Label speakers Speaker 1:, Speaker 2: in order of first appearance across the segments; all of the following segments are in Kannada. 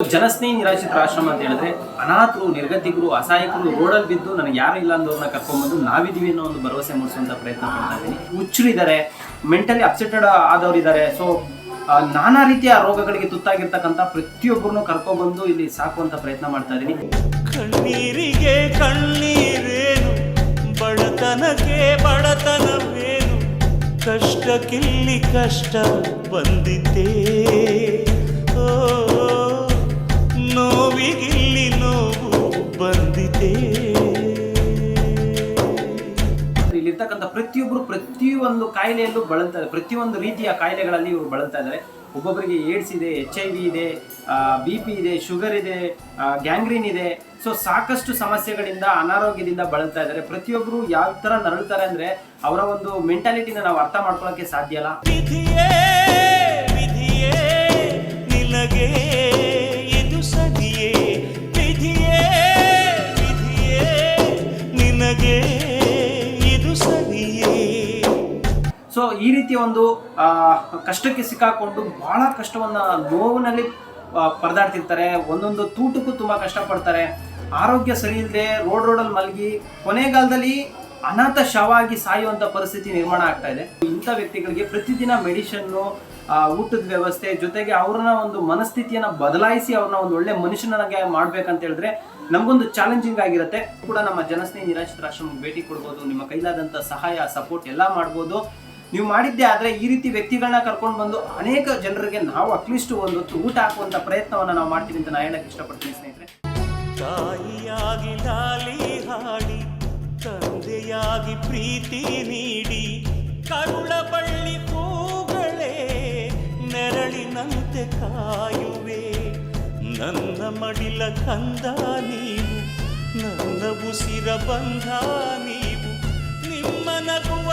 Speaker 1: ಜನಸ್ನೇಹಿ ನಿರಾಶ್ರಿತರ ಆಶ್ರಮ ಅಂತ ಹೇಳಿದ್ರೆ ಅನಾಥರು, ನಿರ್ಗತಿಕರು, ಅಸಹಾಯಕರು, ರೋಡಲ್ಲಿ ಬಿದ್ದು ನನಗೆ ಯಾರು ಇಲ್ಲ ಅಂದವ್ರನ್ನ ಕರ್ಕೊಂಡ್ಬಂದು ನಾವಿದೀವಿ ಅನ್ನೋ ಒಂದು ಭರವಸೆ ಮೂಡಿಸುವಂತ ಪ್ರಯತ್ನ ಮಾಡ್ತಾ ಇದ್ದೀನಿ. ಹುಚ್ಚರಿದ್ದಾರೆ ಮೆಂಟಲಿ ಅಪ್ಸೆಟೆಡ್ ಆದವರಿದ್ದಾರೆ ಸೊ ನಾನಾ ರೀತಿಯ ರೋಗಗಳಿಗೆ ತುತ್ತಾಗಿರ್ತಕ್ಕಂಥ ಪ್ರತಿಯೊಬ್ಬರನ್ನು ಕರ್ಕೊಂಡ್ಬಂದು ಇಲ್ಲಿ ಸಾಕುವಂತ ಪ್ರಯತ್ನ ಮಾಡ್ತಾ ಇದ್ದೀನಿ.
Speaker 2: ಕಣ್ಣೀರಿಗೆ ಕಣ್ಣೀರೇನು? ಬಡತನಕ್ಕೆ ಬಡತನವೇನು? ಕಷ್ಟಕ್ಕಿಲ್ಲಿ ಕಷ್ಟ ಬಂದಿದ್ದೇ ಬಂದಿದೆ
Speaker 1: ಇಲ್ಲಿರ್ತಕ್ಕಂಥ ಪ್ರತಿಯೊಬ್ಬರು ಪ್ರತಿಯೊಂದು ಕಾಯಿಲೆಯಲ್ಲೂ ಬಳಲ್ತಾ ಇದ್ದಾರೆ. ಪ್ರತಿಯೊಂದು ರೀತಿಯ ಕಾಯಿಲೆಗಳಲ್ಲಿ ಇವರು ಬಳಲ್ತಾ ಇದ್ದಾರೆ. ಒಬ್ಬೊಬ್ಬರಿಗೆ ಏಡ್ಸ್ ಇದೆ ಎಚ್ ಐ ವಿ ಇದೆ ಬಿ ಪಿ ಇದೆ ಶುಗರ್ ಇದೆ ಗ್ಯಾಂಗ್ರೀನ್ ಇದೆ. ಸೊ ಸಾಕಷ್ಟು ಸಮಸ್ಯೆಗಳಿಂದ ಅನಾರೋಗ್ಯದಿಂದ ಬಳಲ್ತಾ ಇದ್ದಾರೆ. ಪ್ರತಿಯೊಬ್ಬರು ಯಾವ ಥರ ನರಳ್ತಾರೆ ಅಂದರೆ ಅವರ ಒಂದು ಮೆಂಟಾಲಿಟಿನ ನಾವು ಅರ್ಥ ಮಾಡ್ಕೊಳ್ಳೋಕ್ಕೆ ಸಾಧ್ಯ ಇಲ್ಲ ಸೊ ಈ ರೀತಿಯ ಒಂದು ಕಷ್ಟಕ್ಕೆ ಸಿಕ್ಕಾಕೊಂಡು ಬಹಳ ಕಷ್ಟವನ್ನು ನೋವಿನಲ್ಲಿ ಪರದಾಡ್ತಿರ್ತಾರೆ. ಒಂದೊಂದು ತೂಟಕ್ಕೂ ತುಂಬ ಕಷ್ಟಪಡ್ತಾರೆ. ಆರೋಗ್ಯ ಸರಿ ಇಲ್ಲದೆ ರೋಡ್ ರೋಡಲ್ಲಿ ಮಲಗಿ ಕೊನೆಗಾಲದಲ್ಲಿ ಅನಾಥ ಶವ ಆಗಿ ಸಾಯುವಂತ ಪರಿಸ್ಥಿತಿ ನಿರ್ಮಾಣ ಆಗ್ತಾ ಇದೆ. ಇಂಥ ವ್ಯಕ್ತಿಗಳಿಗೆ ಪ್ರತಿದಿನ ಮೆಡಿಷನ್ನು ಊಟದ ವ್ಯವಸ್ಥೆ, ಜೊತೆಗೆ ಅವ್ರನ್ನ ಒಂದು ಮನಸ್ಥಿತಿಯನ್ನು ಬದಲಾಯಿಸಿ ಅವ್ರನ್ನ ಒಂದು ಒಳ್ಳೆ ಮನುಷ್ಯನಾಗೆ ಮಾಡ್ಬೇಕಂತ ಹೇಳಿದ್ರೆ ನಮಗೊಂದು ಚಾಲೆಂಜಿಂಗ್ ಆಗಿರುತ್ತೆ. ಕೂಡ ನಮ್ಮ ಜನಸ್ನೇಹಿ ನಿರಾಶ್ರಿತ ಆಶ್ರಮಕ್ಕೆ ಭೇಟಿ ಕೊಡ್ಬೋದು. ನಿಮ್ಮ ಕೈಲಾದಂಥ ಸಹಾಯ, ಸಪೋರ್ಟ್ ಎಲ್ಲ ಮಾಡ್ಬೋದು. ನೀವು ಮಾಡಿದ್ದೆ ಆದರೆ ಈ ರೀತಿ ವ್ಯಕ್ತಿಗಳನ್ನ ಕರ್ಕೊಂಡು ಬಂದು ಅನೇಕ ಜನರಿಗೆ ನಾವು ಅಟ್ಲೀಸ್ಟ್ ಒಂದು ಊಟ ಹಾಕುವಂಥ ಪ್ರಯತ್ನವನ್ನು ನಾವು ಮಾಡ್ತೀವಿ ಅಂತ ನಾನು ಹೇಳಕ್ಕೆ ಇಷ್ಟಪಡ್ತೀನಿ ಸ್ನೇಹಿತರೆ.
Speaker 2: ತಾಯಿಯಾಗಿ ಲಾಲಿ ಹಾಡಿ, ತಂದೆಯಾಗಿ ಪ್ರೀತಿ ನೀಡಿ ಕರುಳ ಬಳ್ಳಿ ಹೂಗಳೇ ನೆರಳಿನಂತೆ ಕಾಯುವೆ. ನನ್ನ ಮಡಿಲ ಕಂದ ನೀವು, ನನ್ನ ಉಸಿರ ಬಂಧ ನೀವು, ನಿಮ್ಮ ನಗುವ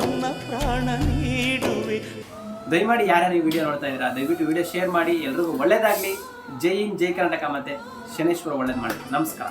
Speaker 2: ನನ್ನ ಪ್ರಾಣ ನೀಡುವೆ.
Speaker 1: ದಯಮಾಡಿ ಯಾರ್ಯಾರು ಈ ವಿಡಿಯೋ ನೋಡ್ತಾ ಇದ್ದೀರಾ, ದಯವಿಟ್ಟು ವಿಡಿಯೋ ಶೇರ್ ಮಾಡಿ, ಎಲ್ರಿಗೂ ಒಳ್ಳೇದಾಗಲಿ. ಜೈ ಇನ್ ಜೈ ಕರ್ನಾಟಕ ಮತ್ತೆ ಶನೇಶ್ವರ ಒಳ್ಳೇದು ಮಾಡಿ ನಮಸ್ಕಾರ.